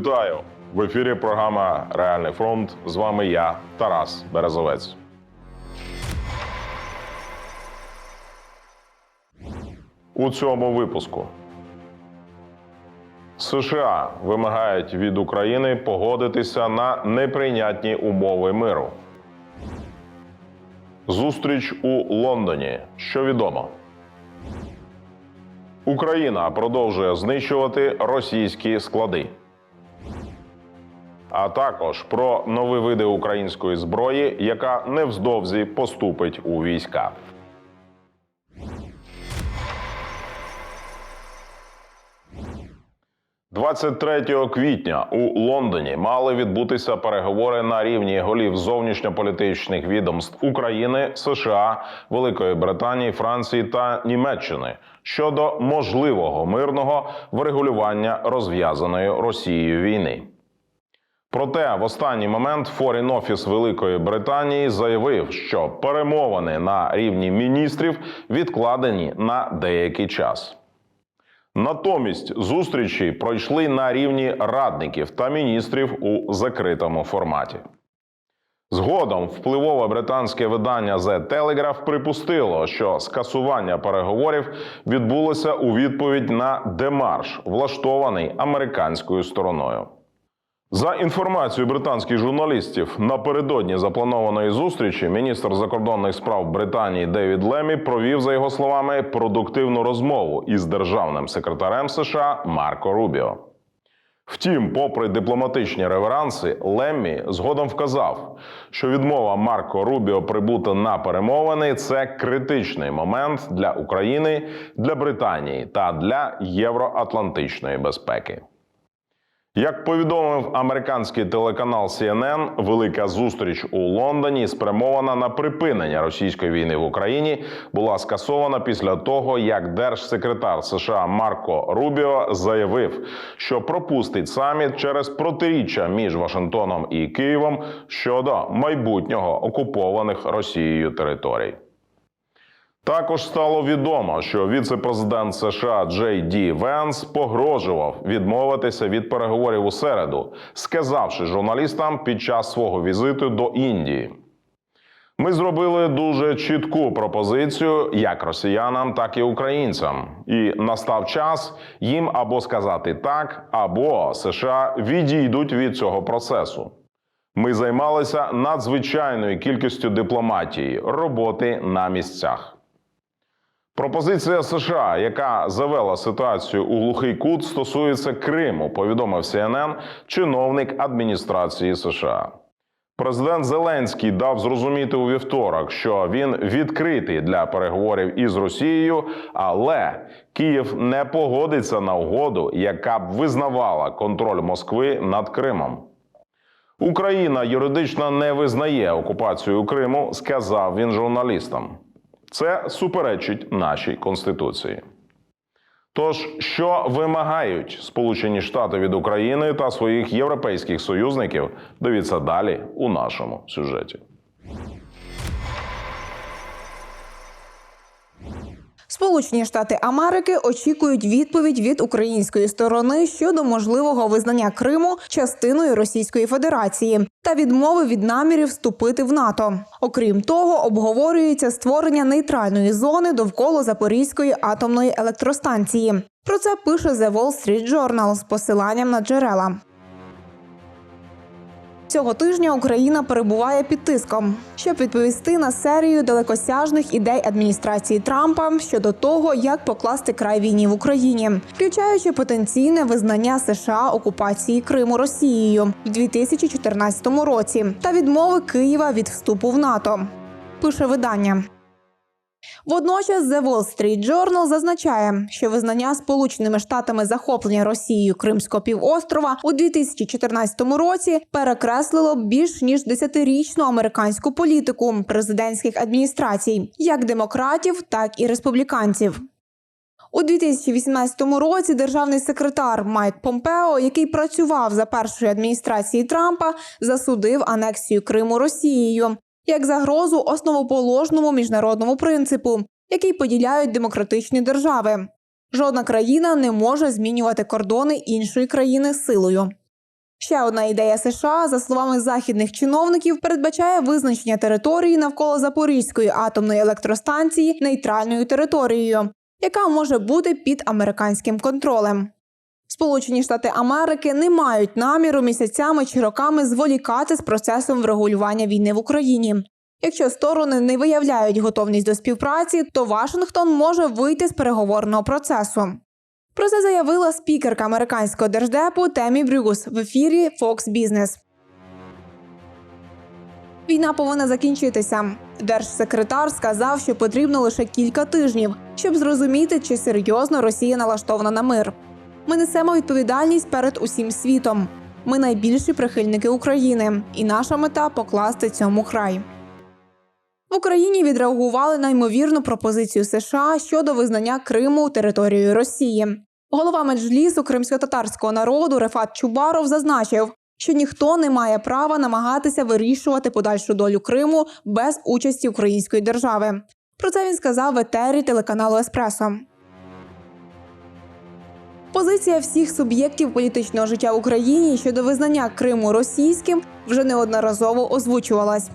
Вітаю в ефірі. Програма Реальний фронт. З вами я, Тарас Березовець. У цьому випуску США вимагають від України погодитися на неприйнятні умови миру. Зустріч у Лондоні. Що відомо? Україна продовжує знищувати російські склади. А також про нові види української зброї, яка невздовзі поступить у війська. – 23 квітня у Лондоні мали відбутися переговори на рівні голів зовнішньополітичних відомств України, США, Великої Британії, Франції та Німеччини щодо можливого мирного врегулювання розв'язаної Росією війни. Проте в останній момент Foreign Office Великої Британії заявив, що перемовини на рівні міністрів відкладені на деякий час. Натомість зустрічі пройшли на рівні радників та міністрів у закритому форматі. Згодом впливове британське видання The Telegraph припустило, що скасування переговорів відбулося у відповідь на демарш, влаштований американською стороною. За інформацією британських журналістів, напередодні запланованої зустрічі міністр закордонних справ Британії Девід Лемі провів, за його словами, продуктивну розмову із державним секретарем США Марко Рубіо. Втім, попри дипломатичні реверанси, Леммі згодом вказав, що відмова Марко Рубіо прибути на перемовини це критичний момент для України, для Британії та для євроатлантичної безпеки. Як повідомив американський телеканал CNN, велика зустріч у Лондоні, спрямована на припинення російської війни в Україні, була скасована після того, як держсекретар США Марко Рубіо заявив, що пропустить саміт через протиріччя між Вашингтоном і Києвом щодо майбутнього окупованих Росією територій. Також стало відомо, що віце-президент США Джей Ді Венс погрожував відмовитися від переговорів у середу, сказавши журналістам під час свого візиту до Індії. Ми зробили дуже чітку пропозицію як росіянам, так і українцям. І настав час їм або сказати так, або США відійдуть від цього процесу. Ми займалися надзвичайною кількістю дипломатії, роботи на місцях. Пропозиція США, яка завела ситуацію у глухий кут, стосується Криму, повідомив CNN чиновник адміністрації США. Президент Зеленський дав зрозуміти у вівторок, що він відкритий для переговорів із Росією, але Київ не погодиться на угоду, яка б визнавала контроль Москви над Кримом. Україна юридично не визнає окупацію Криму, сказав він журналістам. Це суперечить нашій конституції. Тож, що вимагають Сполучені Штати від України та своїх європейських союзників, дивіться далі у нашому сюжеті. Сполучені Штати Америки очікують відповідь від української сторони щодо можливого визнання Криму частиною Російської Федерації та відмови від намірів вступити в НАТО. Окрім того, обговорюється створення нейтральної зони довкола Запорізької атомної електростанції. Про це пише The Wall Street Journal з посиланням на джерела. Цього тижня Україна перебуває під тиском, щоб відповісти на серію далекосяжних ідей адміністрації Трампа щодо того, як покласти край війні в Україні, включаючи потенційне визнання США окупації Криму Росією в 2014 році та відмови Києва від вступу в НАТО. Пише видання. Водночас The Wall Street Journal зазначає, що визнання Сполученими Штатами захоплення Росією Кримського півострова у 2014 році перекреслило більш ніж десятирічну американську політику президентських адміністрацій, як демократів, так і республіканців. У 2018 році державний секретар Майк Помпео, який працював за першої адміністрації Трампа, засудив анексію Криму Росією як загрозу основоположному міжнародному принципу, який поділяють демократичні держави. Жодна країна не може змінювати кордони іншої країни силою. Ще одна ідея США, за словами західних чиновників, передбачає визначення території навколо Запорізької атомної електростанції нейтральною територією, яка може бути під американським контролем. Сполучені Штати Америки не мають наміру місяцями чи роками зволікати з процесом врегулювання війни в Україні. Якщо сторони не виявляють готовність до співпраці, то Вашингтон може вийти з переговорного процесу. Про це заявила спікерка американського держдепу Темі Брюс в ефірі Fox Business. Війна повинна закінчитися. Держсекретар сказав, що потрібно лише кілька тижнів, щоб зрозуміти, чи серйозно Росія налаштована на мир. Ми несемо відповідальність перед усім світом. Ми найбільші прихильники України, і наша мета покласти цьому край. В Україні відреагували на ймовірну пропозицію США щодо визнання Криму територією Росії. Голова меджлісу кримсько-татарського народу Рефат Чубаров зазначив, що ніхто не має права намагатися вирішувати подальшу долю Криму без участі української держави. Про це він сказав в етері телеканалу Еспресо. Позиція всіх суб'єктів політичного життя в Україні щодо визнання Криму російським вже неодноразово озвучувалась.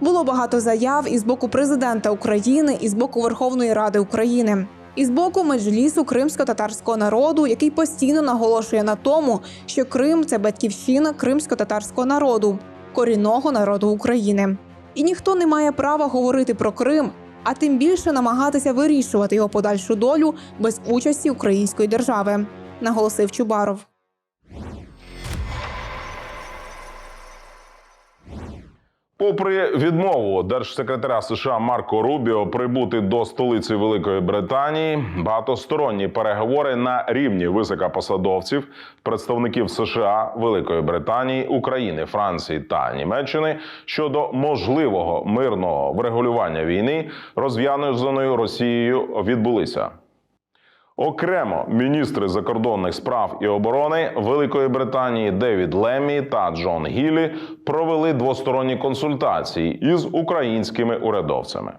Було багато заяв і з боку президента України, і з боку Верховної Ради України, і з боку меджлісу кримсько-татарського народу, який постійно наголошує на тому, що Крим це батьківщина кримсько-татарського народу, корінного народу України. І ніхто не має права говорити про Крим, а тим більше намагатися вирішувати його подальшу долю без участі української держави, наголосив Чубаров. Попри відмову держсекретаря США Марко Рубіо прибути до столиці Великої Британії, багатосторонні переговори на рівні високопосадовців, представників США, Великої Британії, України, Франції та Німеччини щодо можливого мирного врегулювання війни, розв'язаною Росією, відбулися. Окремо міністри закордонних справ і оборони Великої Британії Девід Леммі та Джон Гілі провели двосторонні консультації із українськими урядовцями.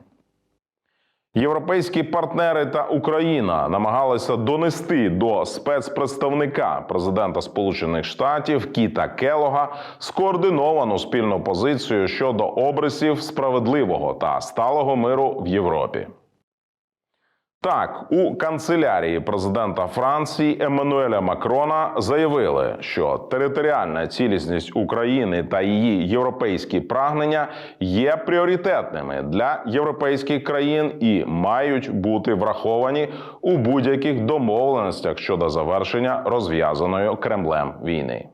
Європейські партнери та Україна намагалися донести до спецпредставника президента Сполучених Штатів Кіта Келога скоординовану спільну позицію щодо обрисів справедливого та сталого миру в Європі. Так, у канцелярії президента Франції Еммануеля Макрона заявили, що територіальна цілісність України та її європейські прагнення є пріоритетними для європейських країн і мають бути враховані у будь-яких домовленостях щодо завершення розв'язаної Кремлем війни.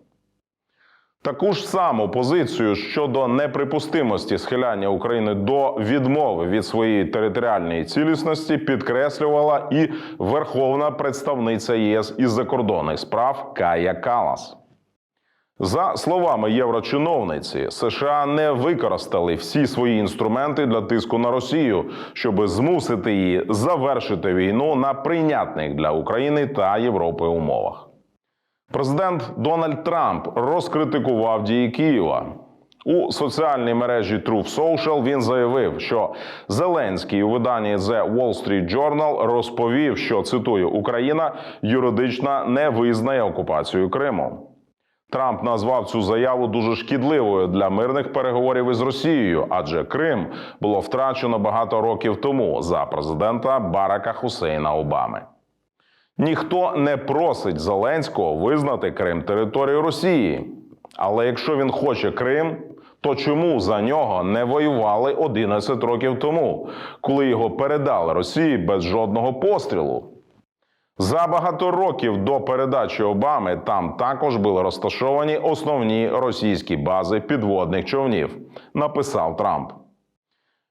Таку ж саму позицію щодо неприпустимості схиляння України до відмови від своєї територіальної цілісності підкреслювала і верховна представниця ЄС із закордонних справ Кая Калас. За словами єврочиновниці, США не використали всі свої інструменти для тиску на Росію, щоб змусити її завершити війну на прийнятних для України та Європи умовах. Президент Дональд Трамп розкритикував дії Києва. У соціальній мережі Truth Social він заявив, що Зеленський у виданні The Wall Street Journal розповів, що цитую Україна юридично не визнає окупацію Криму. Трамп назвав цю заяву дуже шкідливою для мирних переговорів із Росією, адже Крим було втрачено багато років тому за президента Барака Хусейна Обами. Ніхто не просить Зеленського визнати Крим територією Росії. Але якщо він хоче Крим, то чому за нього не воювали 11 років тому, коли його передали Росії без жодного пострілу? За багато років до передачі Обами там також були розташовані основні російські бази підводних човнів, написав Трамп.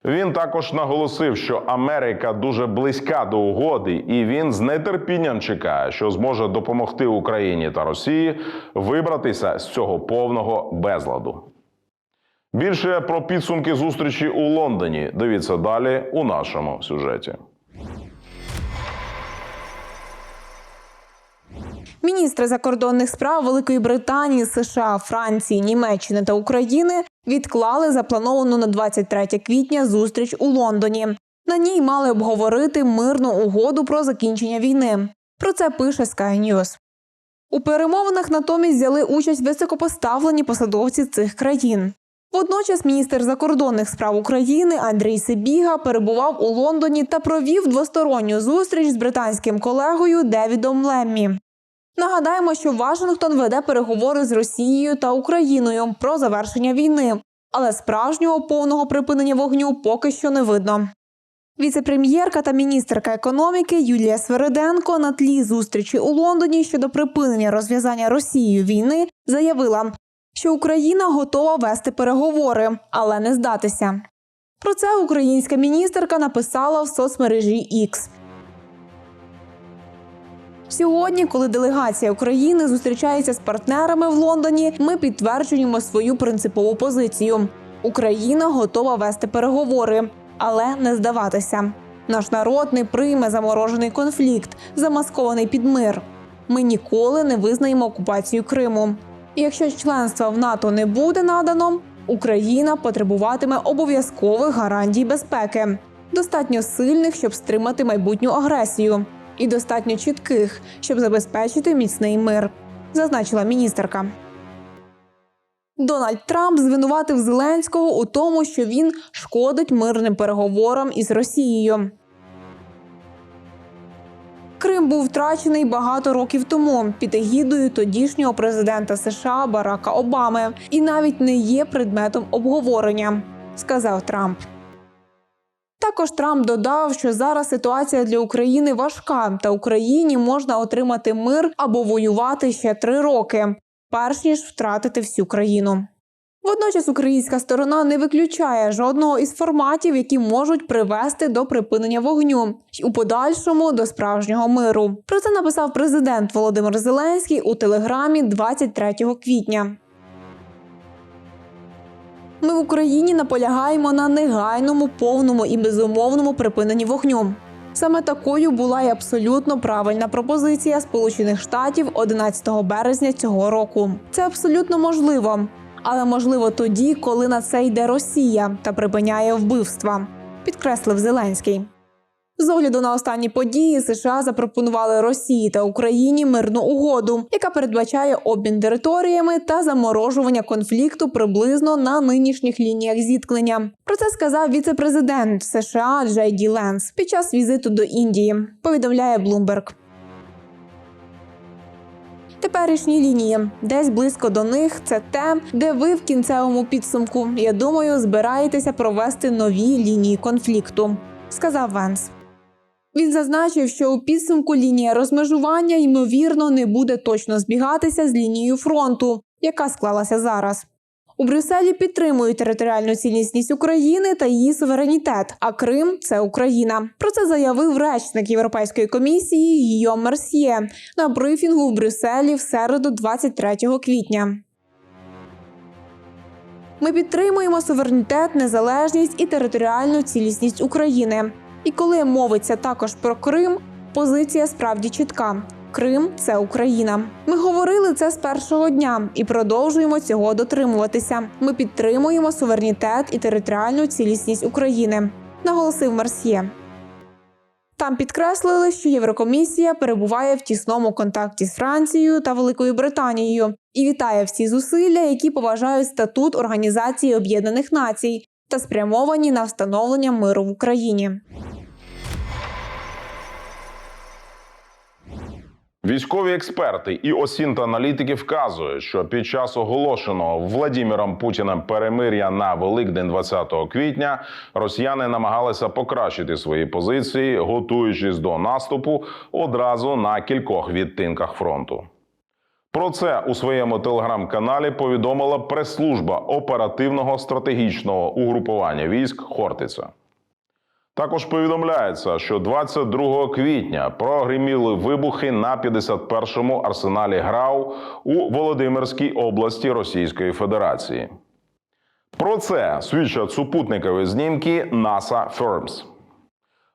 Він також наголосив, що Америка дуже близька до угоди, і він з нетерпінням чекає, що зможе допомогти Україні та Росії вибратися з цього повного безладу. Більше про підсумки зустрічі у Лондоні. Дивіться далі у нашому сюжеті. Міністри закордонних справ Великої Британії, США, Франції, Німеччини та України відклали заплановану на 23 квітня зустріч у Лондоні. На ній мали обговорити мирну угоду про закінчення війни. Про це пише Sky News. У перемовинах натомість взяли участь високопоставлені посадовці цих країн. Водночас міністр закордонних справ України Андрій Сибіга перебував у Лондоні та провів двосторонню зустріч з британським колегою Девідом Леммі. Нагадаємо, що Вашингтон веде переговори з Росією та Україною про завершення війни, але справжнього повного припинення вогню поки що не видно. Віце-прем'єрка та міністерка економіки Юлія Свериденко на тлі зустрічі у Лондоні щодо припинення розв'язання Росією війни заявила, що Україна готова вести переговори, але не здатися. Про це українська міністерка написала в соцмережі X. Сьогодні, коли делегація України зустрічається з партнерами в Лондоні, ми підтверджуємо свою принципову позицію. Україна готова вести переговори, але не здаватися. Наш народ не прийме заморожений конфлікт, замаскований під мир. Ми ніколи не визнаємо окупацію Криму. І якщо членства в НАТО не буде надано, Україна потребуватиме обов'язкових гарантій безпеки, достатньо сильних, щоб стримати майбутню агресію, і достатньо чітких, щоб забезпечити міцний мир, зазначила міністерка. Дональд Трамп звинуватив Зеленського у тому, що він шкодить мирним переговорам із Росією. Крим був втрачений багато років тому під егідою тодішнього президента США Барака Обами і навіть не є предметом обговорення, сказав Трамп. Також Трамп додав, що зараз ситуація для України важка, та Україні можна отримати мир або воювати ще три роки, перш ніж втратити всю країну. Водночас українська сторона не виключає жодного із форматів, які можуть привести до припинення вогню й у подальшому до справжнього миру. Про це написав президент Володимир Зеленський у телеграмі 23 квітня. Ми в Україні наполягаємо на негайному, повному і безумовному припиненні вогню. Саме такою була й абсолютно правильна пропозиція Сполучених Штатів 11 березня цього року. Це абсолютно можливо, але можливо тоді, коли на це йде Росія та припиняє вбивства, підкреслив Зеленський. З огляду на останні події США запропонували Росії та Україні мирну угоду, яка передбачає обмін територіями та заморожування конфлікту приблизно на нинішніх лініях зіткнення. Про це сказав віце-президент США Джей Ді Ленс під час візиту до Індії. Повідомляє Bloomberg. Теперішні лінії, десь близько до них, це те, де ви в кінцевому підсумку, я думаю, збираєтеся провести нові лінії конфлікту, сказав Венс. Він зазначив, що у підсумку лінія розмежування ймовірно не буде точно збігатися з лінією фронту, яка склалася зараз. У Брюсселі підтримують територіальну цілісність України та її суверенітет. А Крим це Україна. Про це заявив речник Європейської комісії Гійом Мерсьє на брифінгу в Брюсселі в середу, 23 квітня. Ми підтримуємо суверенітет, незалежність і територіальну цілісність України. І коли мовиться також про Крим, позиція справді чітка. Крим це Україна. Ми говорили це з першого дня і продовжуємо цього дотримуватися. Ми підтримуємо суверенітет і територіальну цілісність України, наголосив Марсьє. Там підкреслили, що Єврокомісія перебуває в тісному контакті з Францією та Великою Британією і вітає всі зусилля, які поважають статут Організації Об'єднаних Націй та спрямовані на встановлення миру в Україні. Військові експерти і осінт аналітики вказують, що під час оголошеного Владіміром Путіним перемир'я на Великдень 20 квітня росіяни намагалися покращити свої позиції, готуючись до наступу одразу на кількох відтинках фронту. Про це у своєму телеграм-каналі повідомила прес-служба оперативного стратегічного угрупування військ Хортиця. Також повідомляється, що 22 квітня прогреміли вибухи на 51-му арсеналі ГРАУ у Володимирській області Російської Федерації. Про це свідчать супутникові знімки NASA Firms.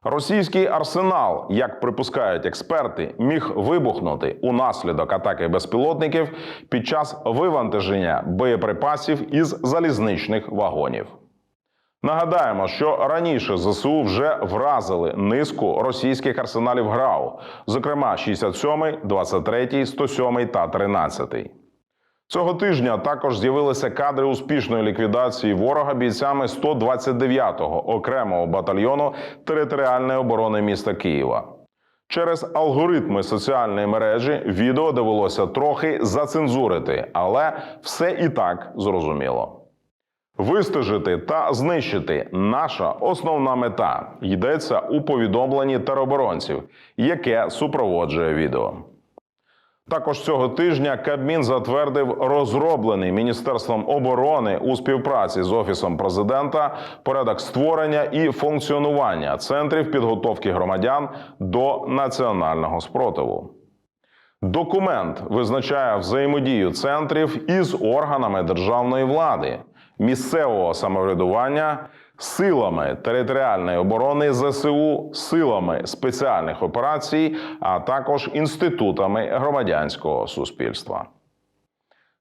Російський арсенал, як припускають експерти, міг вибухнути унаслідок атаки безпілотників під час вивантаження боєприпасів із залізничних вагонів. Нагадаємо, що раніше ЗСУ вже вразили низку російських арсеналів ГРАУ, зокрема 67, 23, 107 та 13. Цього тижня також з'явилися кадри успішної ліквідації ворога бійцями 129-го окремого батальйону територіальної оборони міста Києва. Через алгоритми соціальної мережі відео довелося трохи зацензурити, але все і так зрозуміло. Вистежити та знищити наша основна мета йдеться у повідомленні тероборонців, яке супроводжує відео. Також цього тижня Кабмін затвердив розроблений Міністерством оборони у співпраці з Офісом президента порядок створення і функціонування центрів підготовки громадян до національного спротиву. Документ визначає взаємодію центрів із органами державної влади, місцевого самоврядування, силами територіальної оборони ЗСУ, силами спеціальних операцій, а також інститутами громадянського суспільства.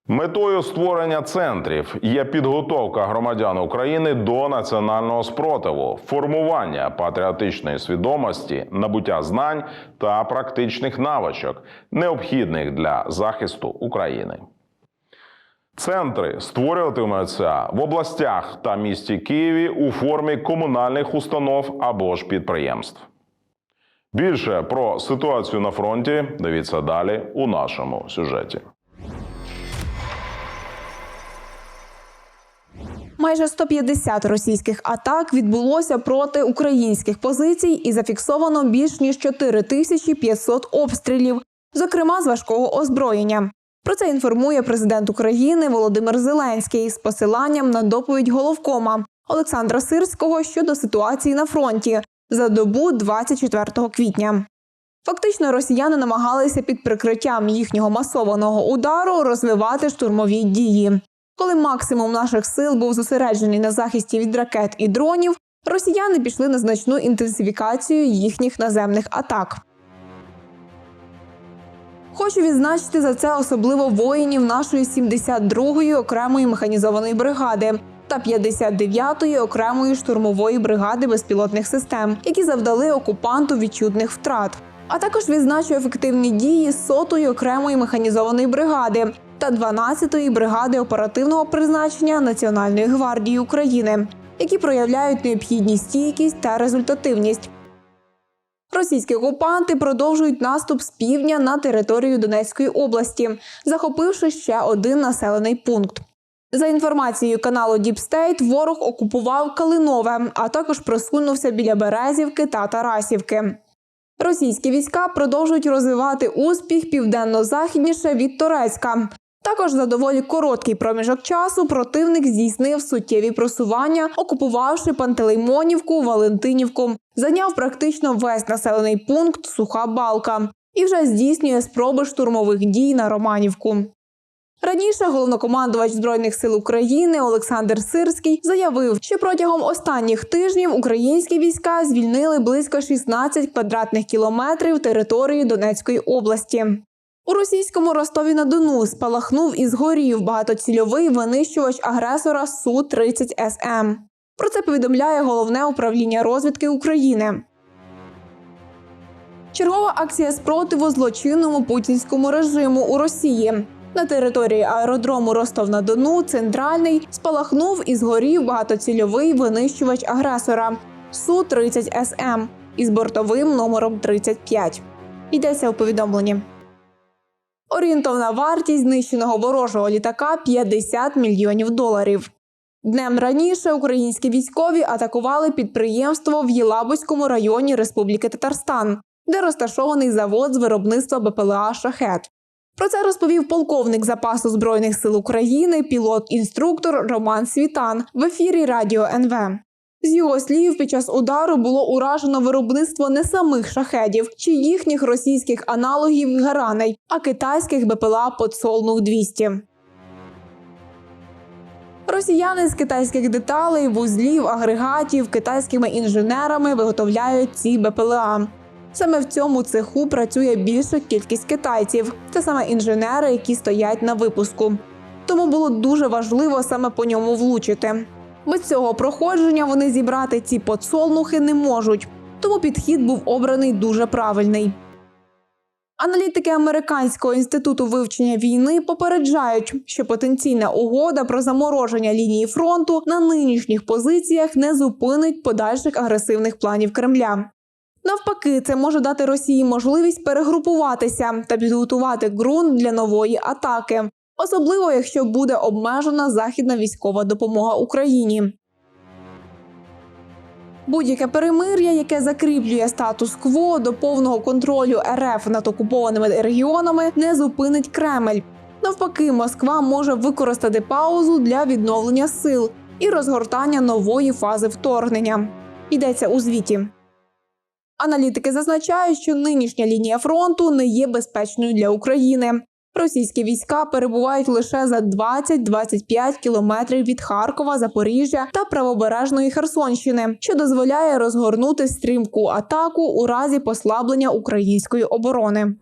Метою створення центрів є підготовка громадян України до національного спротиву, формування патріотичної свідомості, набуття знань та практичних навичок, необхідних для захисту України. Центри створюватимуться в областях та місті Києві у формі комунальних установ або ж підприємств. Більше про ситуацію на фронті дивіться далі у нашому сюжеті. Майже 150 російських атак відбулося проти українських позицій і зафіксовано більш ніж 4500 обстрілів, зокрема з важкого озброєння. Про це інформує президент України Володимир Зеленський з посиланням на доповідь головкома Олександра Сирського щодо ситуації на фронті за добу 24 квітня. Фактично, росіяни намагалися під прикриттям їхнього масованого удару розвивати штурмові дії. Коли максимум наших сил був зосереджений на захисті від ракет і дронів, росіяни пішли на значну інтенсифікацію їхніх наземних атак. Хочу відзначити за це особливо воїнів нашої 72-ї окремої механізованої бригади та 59-ї окремої штурмової бригади безпілотних систем, які завдали окупанту відчутних втрат. А також відзначу ефективні дії 100-ї окремої механізованої бригади та 12-ї бригади оперативного призначення Національної гвардії України, які проявляють необхідні стійкість та результативність. Російські окупанти продовжують наступ з півдня на територію Донецької області, захопивши ще один населений пункт. За інформацією каналу Deep State, ворог окупував Калинове, а також просунувся біля Березівки та Тарасівки. Російські війська продовжують розвивати успіх південно-західніше від Торецька. Також за доволі короткий проміжок часу противник здійснив суттєві просування, окупувавши Пантелеймонівку, Валентинівку, зайняв практично весь населений пункт Суха Балка і вже здійснює спроби штурмових дій на Романівку. Раніше головнокомандувач збройних сил України Олександр Сирський заявив, що протягом останніх тижнів українські війська звільнили близько 16 квадратних кілометрів території Донецької області. У російському Ростові на Дону спалахнув і згорів багатоцільовий винищувач агресора су 30 СМ. Про це повідомляє головне управління розвідки України. Чергова акція спротиву злочинному путінському режиму у Росії. На території аеродрому Ростов-на-Дону центральний спалахнув і згорів багатоцільовий винищувач агресора су 30 СМ із бортовим номером 35. Йдеться у повідомленні. Орієнтовна вартість знищеного ворожого літака 50 мільйонів доларів. Днем раніше українські військові атакували підприємство в Єлабузькому районі Республіки Татарстан, де розташований завод з виробництва БПЛА Шахет. Про це розповів полковник запасу збройних сил України, пілот-інструктор Роман Світан в ефірі Радіо НВ. З його слів, під час удару було уражено виробництво не самих шахедів чи їхніх російських аналогів гараней, а китайських БПЛА «Подсолнух 200 Росіяни з китайських деталей, вузлів, агрегатів китайськими інженерами виготовляють ці БПЛА. Саме в цьому цеху працює більша кількість китайців. Це саме інженери, які стоять на випуску. Тому було дуже важливо саме по ньому влучити. Без цього проходження вони зібрати ці подсолнухи не можуть, тому підхід був обраний дуже правильний. Аналітики Американського інституту вивчення війни попереджають, що потенційна угода про замороження лінії фронту на нинішніх позиціях не зупинить подальших агресивних планів Кремля. Навпаки, це може дати Росії можливість перегрупуватися та підготувати ґрунт для нової атаки, особливо якщо буде обмежена західна військова допомога Україні. Будь-яке перемир'я, яке закріплює статус-кво до повного контролю РФ над окупованими регіонами, не зупинить Кремль. Навпаки, Москва може використати паузу для відновлення сил і розгортання нової фази вторгнення. Йдеться у звіті. Аналітики зазначають, що нинішня лінія фронту не є безпечною для України. Російські війська перебувають лише за 20-25 кілометрів від Харкова, Запоріжжя та правобережної Херсонщини, що дозволяє розгорнути стрімку атаку у разі послаблення української оборони.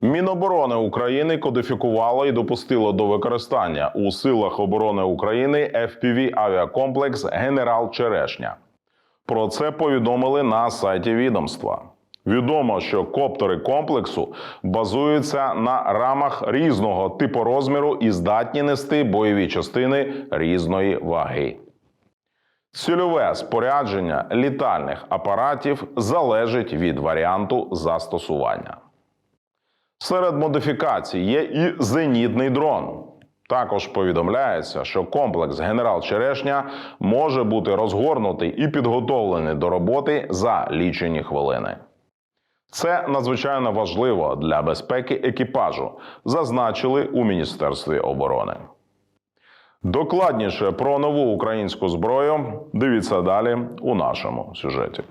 Міноборони України кодифікувало і допустило до використання у силах оборони України fpv авіакомплекс Генерал Черешня. Про це повідомили на сайті відомства. Відомо, що коптери комплексу базуються на рамах різного типу розміру і здатні нести бойові частини різної ваги. Цільове спорядження літальних апаратів залежить від варіанту застосування. Серед модифікацій є і зенітний дрон. Також повідомляється, що комплекс Генерал Черешня може бути розгорнутий і підготовлений до роботи за лічені хвилини. Це надзвичайно важливо для безпеки екіпажу, зазначили у Міністерстві оборони. Докладніше про нову українську зброю дивіться далі у нашому сюжеті.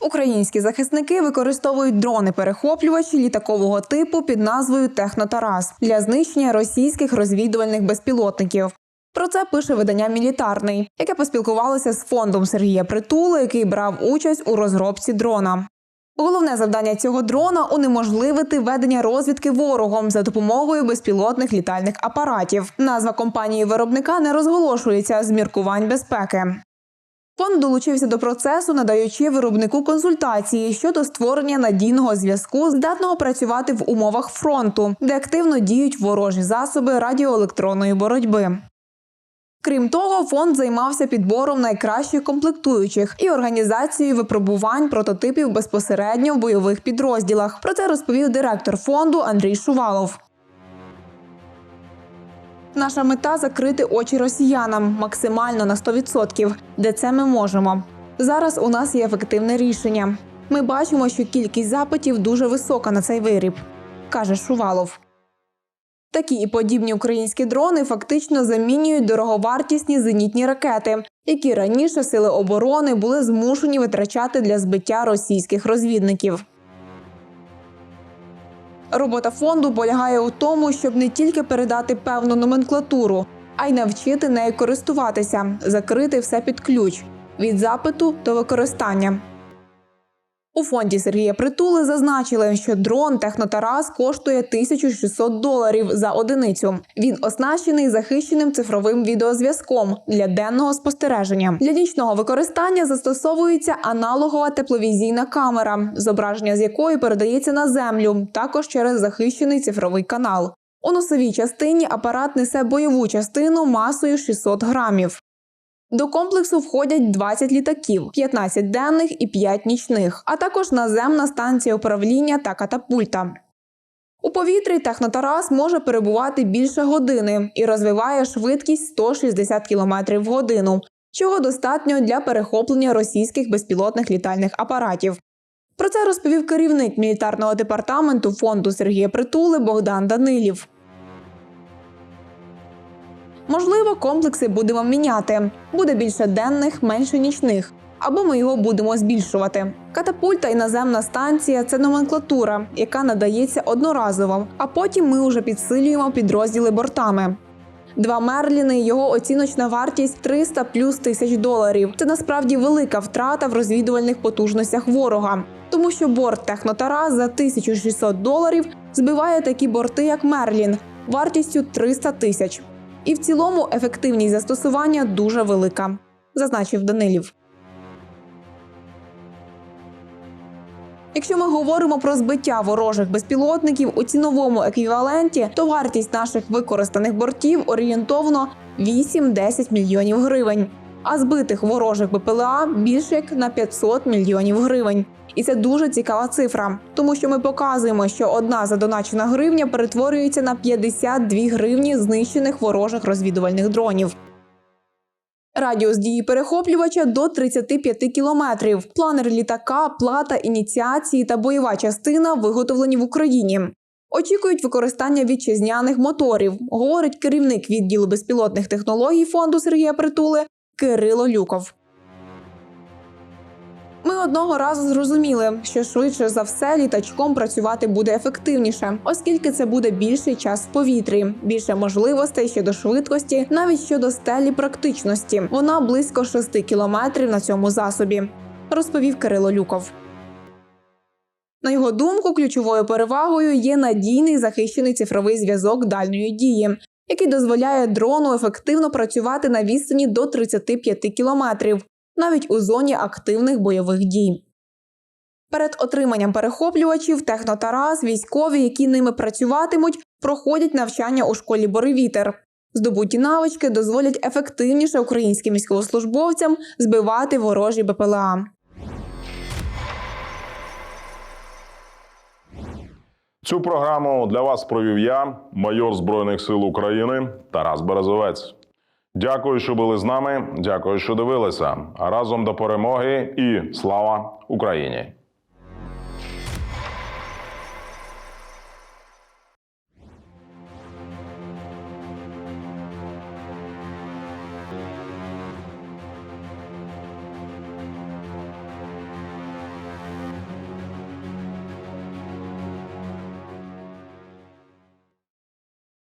Українські захисники використовують дрони-перехоплювачі літакового типу під назвою Технотарас для знищення російських розвідувальних безпілотників. Про це пише видання Мілітарний, яке поспілкувалося з фондом Сергія Притули, який брав участь у розробці дрона. Головне завдання цього дрона унеможливити ведення розвідки ворогом за допомогою безпілотних літальних апаратів. Назва компанії виробника не розголошується з міркувань безпеки. Фонд долучився до процесу, надаючи виробнику консультації щодо створення надійного зв'язку, здатного працювати в умовах фронту, де активно діють ворожі засоби радіоелектронної боротьби. Крім того, фонд займався підбором найкращих комплектуючих і організацією випробувань прототипів безпосередньо в бойових підрозділах. Про це розповів директор фонду Андрій Шувалов. Наша мета закрити очі росіянам максимально на 100%, де це ми можемо. Зараз у нас є ефективне рішення. Ми бачимо, що кількість запитів дуже висока на цей виріб, каже Шувалов. Такі і подібні українські дрони фактично замінюють дороговартісні зенітні ракети, які раніше сили оборони були змушені витрачати для збиття російських розвідників. Робота фонду полягає у тому, щоб не тільки передати певну номенклатуру, а й навчити нею користуватися, закрити все під ключ від запиту до використання. У фонді Сергія Притули зазначили, що дрон Технотарас коштує 1600 доларів за одиницю. Він оснащений захищеним цифровим відеозв'язком для денного спостереження. Для нічного використання застосовується аналогова тепловізійна камера, зображення з якої передається на землю, також через захищений цифровий канал. У носовій частині апарат несе бойову частину масою 600 грамів. До комплексу входять 20 літаків, 15 денних і 5 нічних, а також наземна станція управління та катапульта. У повітрі технотарас може перебувати більше години і розвиває швидкість 160 км в годину, чого достатньо для перехоплення російських безпілотних літальних апаратів. Про це розповів керівник мілітарного департаменту фонду Сергія Притули Богдан Данилів. Можливо, комплекси будемо міняти. Буде більше денних, менше нічних. Або ми його будемо збільшувати. Катапульта і наземна станція це номенклатура, яка надається одноразово, а потім ми вже підсилюємо підрозділи бортами. Два Мерліни його оціночна вартість 300 плюс тисяч доларів. Це насправді велика втрата в розвідувальних потужностях ворога, тому що борт Технотарас за 1600 доларів збиває такі борти, як Мерлін, вартістю 300 тисяч. І в цілому ефективність застосування дуже велика, зазначив Данилів. Якщо ми говоримо про збиття ворожих безпілотників у ціновому еквіваленті, то вартість наших використаних бортів орієнтовно 8-10 мільйонів гривень, а збитих ворожих БПЛА більше як на 500 мільйонів гривень. І це дуже цікава цифра, тому що ми показуємо, що одна задоначена гривня перетворюється на 52 гривні знищених ворожих розвідувальних дронів. Радіус дії перехоплювача до 35 кілометрів. Планер літака, плата ініціації та бойова частина виготовлені в Україні. Очікують використання вітчизняних моторів, говорить керівник відділу безпілотних технологій фонду Сергія Притули Кирило Люков. Ми одного разу зрозуміли, що швидше за все літачком працювати буде ефективніше, оскільки це буде більший час в повітрі, більше можливостей щодо швидкості, навіть щодо стелі практичності. Вона близько 6 кілометрів на цьому засобі, розповів Кирило Люков. На його думку, ключовою перевагою є надійний захищений цифровий зв'язок дальньої дії, який дозволяє дрону ефективно працювати на відстані до 35 кілометрів, навіть у зоні активних бойових дій. Перед отриманням перехоплювачів Технотарас військові, які ними працюватимуть, проходять навчання у школі Боривітер. Здобуті навички дозволять ефективніше українським військовослужбовцям збивати ворожі БПЛА. Цю програму для вас провів я, майор Збройних сил України Тарас Березовець. Дякую, що були з нами. Дякую, що дивилися. Разом до перемоги і слава Україні!